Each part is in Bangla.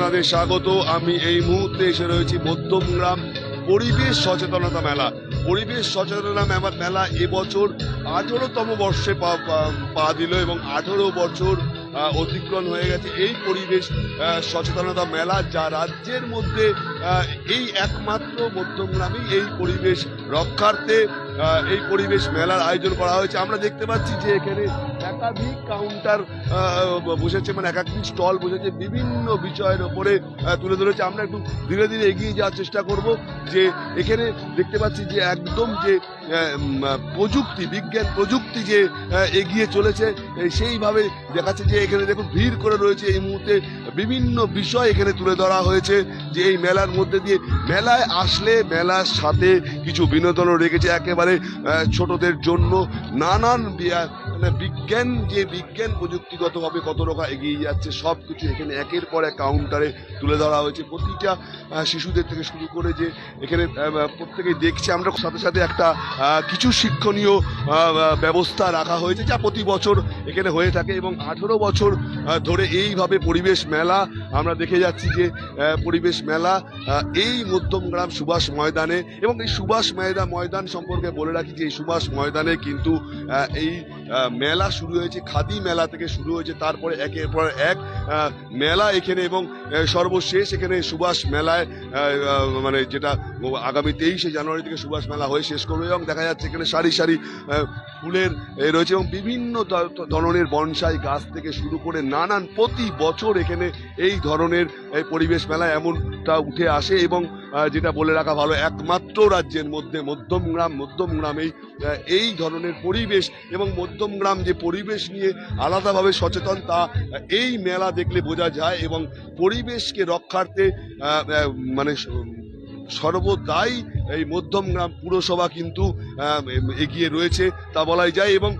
আপনাদের স্বাগত। আমি এই মুহূর্তে এসে রয়েছি মধ্যমগ্রাম পরিবেশ সচেতনতা মেলা। পরিবেশ সচেতনতা মেলা এবছর আঠেরোতম বর্ষে পা দিল এবং আঠেরো বছর অতিক্রম হয়ে গেছে। এই পরিবেশ সচেতনতা মেলা যা রাজ্যের মধ্যে এই একমাত্র মধ্যমগ্রামেই এই পরিবেশ রক্ষার্থে এই পরিবেশ মেলার আয়োজন করা হয়েছে। আমরা দেখতে পাচ্ছি যে এখানে একাধিক কাউন্টার বসেছে মানে একাধিক স্টল বসেছে, বিভিন্ন বিষয়ের ওপরে তুলে ধরেছে। আমরা একটু ধীরে ধীরে এগিয়ে যাওয়ার চেষ্টা করব যে এখানে দেখতে পাচ্ছি যে একদম যে প্রযুক্তি, বিজ্ঞান প্রযুক্তি যে এগিয়ে চলেছে সেইভাবে দেখাচ্ছে যে এখানে দেখুন ভিড় করে রয়েছে এই মুহূর্তে। বিভিন্ন বিষয় এখানে তুলে ধরা হয়েছে যে এই মেলার মধ্যে দিয়ে মেলায় আসলে মেলার সাথে কিছু বিনোদনও রেখেছে একেবারে ছোটদের জন্য। নানান মানে বিজ্ঞান যে বিজ্ঞান প্রযুক্তিগতভাবে কত রকম এগিয়ে যাচ্ছে সব কিছু এখানে একের পর এক কাউন্টারে তুলে ধরা হয়েছে। প্রতিটা শিশুদের থেকে শুরু করে যে এখানে প্রত্যেকেই দেখছে। আমরা সাথে সাথে একটা কিছু শিক্ষণীয় ব্যবস্থা রাখা হয়েছে যা প্রতি বছর এখানে হয়ে থাকে এবং আঠেরো বছর ধরে এইভাবে পরিবেশ মেলা আমরা দেখে যাচ্ছি যে পরিবেশ মেলা এই মধ্যমগ্রাম সুভাষ ময়দানে এবং এই সুভাষ ময়দান ময়দান সম্পর্কে বলে রাখি যে এই সুভাষ ময়দানে কিন্তু এই মেলা শুরু হয়েছে, খাদি মেলা থেকে শুরু হয়েছে, তারপরে একের পর এক মেলা এখানে এবং সর্বশেষ এখানে সুভাষ মেলায় মানে যেটা আগামী তেইশে জানুয়ারি থেকে সুভাষ মেলা হয়ে শেষ করবে এবং দেখা যাচ্ছে এখানে সারি সারি ফুলের রয়েছে এবং বিভিন্ন ধরনের বনসাই গাছ থেকে শুরু করে নানান প্রতি বছর এখানে এই ধরনের পরিবেশ মেলা এমনটা উঠে আসে এবং যেটা বলে রাখা ভালো, একমাত্র রাজ্যের মধ্যে মধ্যমগ্রাম মধ্যমগ্রামেই এই ধরনের পরিবেশ এবং মধ্যমগ্রাম যে পরিবেশ নিয়ে আলাদাভাবে সচেতন, তা এই মেলা দেখলে বোঝা যায় এবং পরিবেশকে রক্ষার্থে মানে সর্বদাই এই মধ্যমগ্রাম পুরসভা কিন্তু এগিয়ে রয়েছে, তা বলাই যায় এবং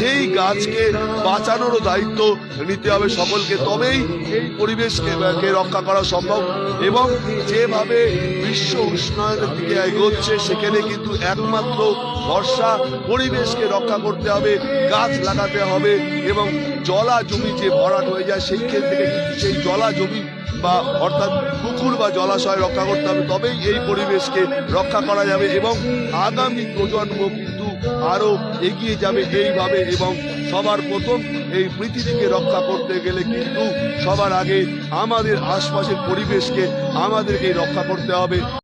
সেই গাছকে বাঁচানোরও দায়িত্ব নিতে হবে সকলকে। তবেই এই পরিবেশকে রক্ষা করা সম্ভব এবং যেভাবে বিশ্ব উষ্ণায়নের দিকে এগোচ্ছে, সেখানে কিন্তু একমাত্র বর্ষা পরিবেশকে রক্ষা করতে হবে, গাছ লাগাতে হবে এবং জলা জমি যে ভরাট হয়ে যায় সেই ক্ষেত্রে সেই জলা জমি বা অর্থাৎ পুকুর বা জলাশয় রক্ষা করতে হবে, তবেই এই পরিবেশকে রক্ষা করা যাবে এবং আগামী প্রজন্ম কিন্তু আরও এগিয়ে যাবে এইভাবে এবং সবার প্রথম এই পৃথিবীকে রক্ষা করতে গেলে কিন্তু সবার আগে আমাদের আশপাশের পরিবেশকে আমাদেরকে রক্ষা করতে হবে।